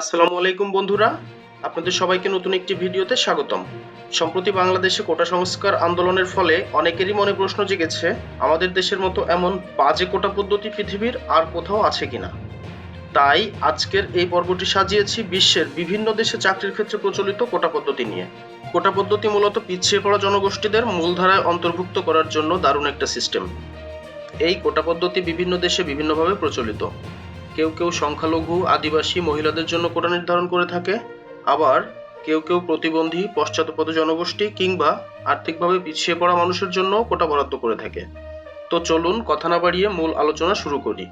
আসসালামু আলাইকুম বন্ধুরা। আপনাদের সবাইকে নতুন একটি ভিডিওতে স্বাগতম। সম্প্রতি বাংলাদেশে কোটা সংস্কার আন্দোলনের ফলে অনেকেরই মনে প্রশ্ন জেগেছে, আমাদের দেশের মতো এমন বাজে কোটা পদ্ধতি পৃথিবীর আর কোথাও আছে কিনা? তাই আজকের এই পর্বটি সাজিয়েছি বিশ্বের বিভিন্ন দেশে চাকরির ক্ষেত্রে প্রচলিত কোটা পদ্ধতি নিয়ে। কোটা পদ্ধতি মূলত পিছিয়ে পড়া জনগোষ্ঠীদের মূলধারায় অন্তর্ভুক্ত করার জন্য দারুণ একটা সিস্টেম। এই কোটা পদ্ধতি বিভিন্ন দেশে বিভিন্নভাবে প্রচলিত। কেউ কেউ সংখ্যালঘু, আদিবাসী মহিলাদের জন্য কোটা নির্ধারণ করে থাকে। আবার কেউ কেউ প্রতিবন্ধী, পশ্চাৎপদ জনগোষ্ঠী কিংবা আর্থিকভাবে পিছিয়ে পড়া মানুষের জন্য কোটা বরাদ্দ করে থাকে। তো চলুন কথা না বাড়িয়ে মূল আলোচনা শুরু করি।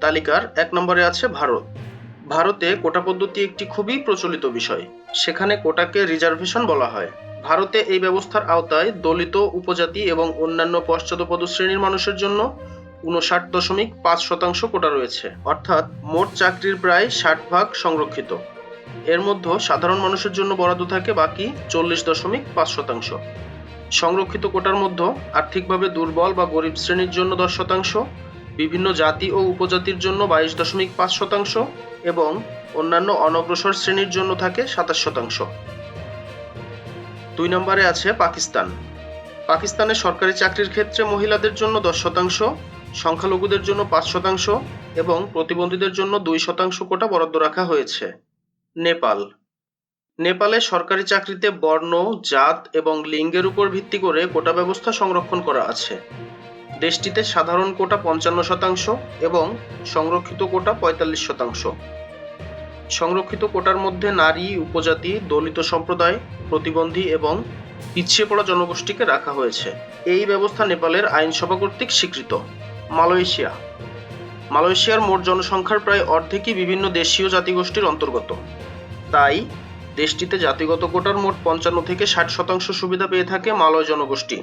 তালিকার এক নম্বরে আছে ভারত। ভারতে কোটা পদ্ধতি একটি খুবই প্রচলিত বিষয়। সেখানে কোটাকে রিজার্ভেশন বলা হয়। ভারতে এই ব্যবস্থার আওতায় দলিত, উপজাতি এবং অন্যান্য পশ্চাৎপদ শ্রেণির মানুষের জন্য উনষাট দশমিক পাঁচ শতাংশ কোটা রয়েছে। অর্থাৎ মোট চাকরির প্রায় ষাট ভাগ সংরক্ষিত। এর মধ্যে সাধারণ মানুষের জন্য বরাদ্দ থাকে বাকি চল্লিশ দশমিক পাঁচ শতাংশ। সংরক্ষিত কোটার মধ্যে আর্থিকভাবে দুর্বল বা গরিব শ্রেণির জন্য দশ শতাংশ, বিভিন্ন জাতি ও উপজাতির জন্য বাইশ দশমিক পাঁচ শতাংশ এবং অন্যান্য অনগ্রসর শ্রেণির জন্য থাকে সাতাশ শতাংশ। দুই নম্বরে আছে পাকিস্তান। পাকিস্তানের সরকারি চাকরির ক্ষেত্রে মহিলাদের জন্য দশ শতাংশ সংখ্যালঘুদের জন্য পাঁচ শতাংশ এবং প্রতিবন্ধীদের জন্য দুই শতাংশ কোটা বরাদ্দ রাখা হয়েছে। নেপাল। নেপালে সরকারি চাকরিতে বর্ণ, জাত এবং লিঙ্গের উপর ভিত্তি করে কোটা ব্যবস্থা সংরক্ষণ করা আছে। দেশটিতে সাধারণ কোটা পঞ্চান্ন শতাংশ এবং সংরক্ষিত কোটা পঁয়তাল্লিশ শতাংশ। সংরক্ষিত কোটার মধ্যে নারী, উপজাতি, দলিত সম্প্রদায়, প্রতিবন্ধী এবং পিছিয়ে পড়া জনগোষ্ঠীকে রাখা হয়েছে। এই ব্যবস্থা নেপালের আইনসভা কর্তৃক স্বীকৃত। মালয়েশিয়া। মালয়েশিয়ার মোট জনসংখ্যার প্রায় অর্ধেকই বিভিন্ন দেশীয় জাতিগোষ্ঠীর অন্তর্গত। তাই দেশটিতে জাতিগত কোটার মোট পঞ্চান্ন থেকে ষাট শতাংশ সুবিধা পেয়ে থাকে মালয় জনগোষ্ঠী।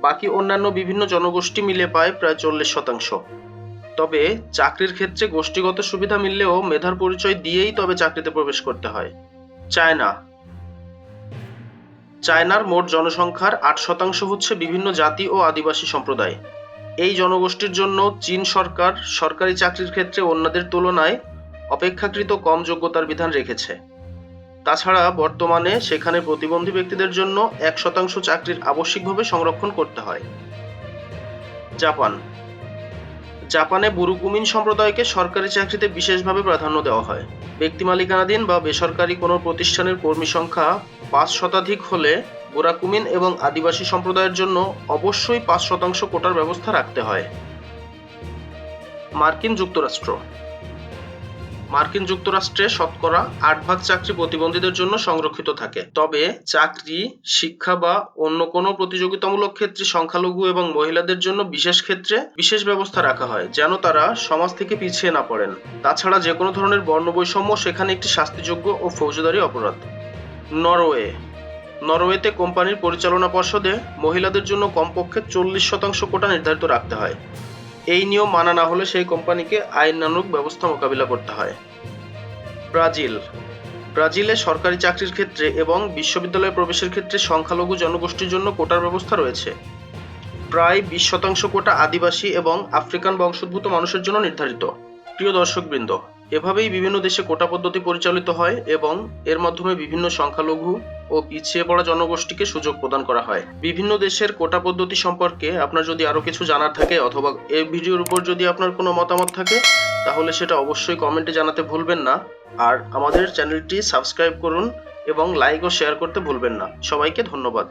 বাকি অন্যান্য বিভিন্ন জনগোষ্ঠী মিলে পায় প্রায় চল্লিশ শতাংশ। তবে চাকরির ক্ষেত্রে গোষ্ঠীগত সুবিধা মিললেও মেধার পরিচয় দিয়েই তবে চাকরিতে প্রবেশ করতে হয়। চায়না। চায়নার মোট জনসংখ্যার আট শতাংশ হচ্ছে বিভিন্ন জাতি ও আদিবাসী সম্প্রদায়। এই জনগোষ্ঠীর জন্য চীন সরকার সরকারি চাকরির ক্ষেত্রে অন্যদের তুলনায় অপেক্ষাকৃত কম যোগ্যতার বিধান রেখেছে। তাছাড়া বর্তমানে সেখানে প্রতিবন্ধী ব্যক্তিদের জন্য এক শতাংশ চাকরির আবশ্যিকভাবে সংরক্ষণ করতে হয়। জাপান। জাপানে বুরুকুমিন সম্প্রদায়কে সরকারি চাকরিতে বিশেষভাবে প্রাধান্য দেওয়া হয়। ব্যক্তি মালিকানাধীন বা বেসরকারি কোনো প্রতিষ্ঠানের কর্মী সংখ্যা পাঁচ শতাধিক হলে বোরাকুমিন এবং আদিবাসী সম্প্রদায়ের জন্য অবশ্যই পাঁচ শতাংশ কোটার ব্যবস্থা রাখতে হয়। মার্কিন যুক্তরাষ্ট্র। মার্কিন যুক্তরাষ্ট্রে শতকরা আট ভাগ চাকরি প্রতিবন্ধীদের জন্য সংরক্ষিত থাকে। তবে চাকরি, শিক্ষা বা অন্য কোনো প্রতিযোগিতামূলক ক্ষেত্রে সংখ্যালঘু এবং মহিলাদের জন্য বিশেষ ক্ষেত্রে বিশেষ ব্যবস্থা রাখা হয়, যেন তারা সমাজ থেকে পিছিয়ে না পড়েন। তাছাড়া যে কোনো ধরনের বর্ণ বৈষম্য সেখানে একটি শাস্তিযোগ্য ও ফৌজদারি অপরাধ। নরওয়ে। নরওয়েতে কোম্পানির পরিচালনা পর্ষদে মহিলাদের জন্য কমপক্ষে চল্লিশ শতাংশ কোটা নির্ধারিত রাখতে হয়। এই নিয়ম মানা না হলে সেই কোম্পানিকে আইনানুগ ব্যবস্থা মোকাবিলা করতে হয়। ব্রাজিল। ব্রাজিলে সরকারি চাকরির ক্ষেত্রে এবং বিশ্ববিদ্যালয়ে প্রবেশের ক্ষেত্রে সংখ্যালঘু জনগোষ্ঠীর জন্য কোটার ব্যবস্থা রয়েছে। প্রায় বিশ শতাংশ কোটা আদিবাসী এবং আফ্রিকান বংশোদ্ভূত মানুষের জন্য নির্ধারিত। প্রিয় দর্শকবৃন্দ এভাবেই বিভিন্ন দেশে কোটা পদ্ধতি পরিচালিত হয় এবং এর মাধ্যমে বিভিন্ন সংখ্যালঘু ও পিছিয়ে পড়া জনগোষ্ঠীকে সুযোগ প্রদান করা হয়। বিভিন্ন দেশের কোটা পদ্ধতি সম্পর্কে আপনার যদি আরও কিছু জানার থাকে অথবা এই ভিডিওর উপর যদি আপনার কোনো মতামত থাকে, তাহলে সেটা অবশ্যই কমেন্টে জানাতে ভুলবেন না। আর আমাদের চ্যানেলটি সাবস্ক্রাইব করুন এবং লাইক ও শেয়ার করতে ভুলবেন না। সবাইকে ধন্যবাদ।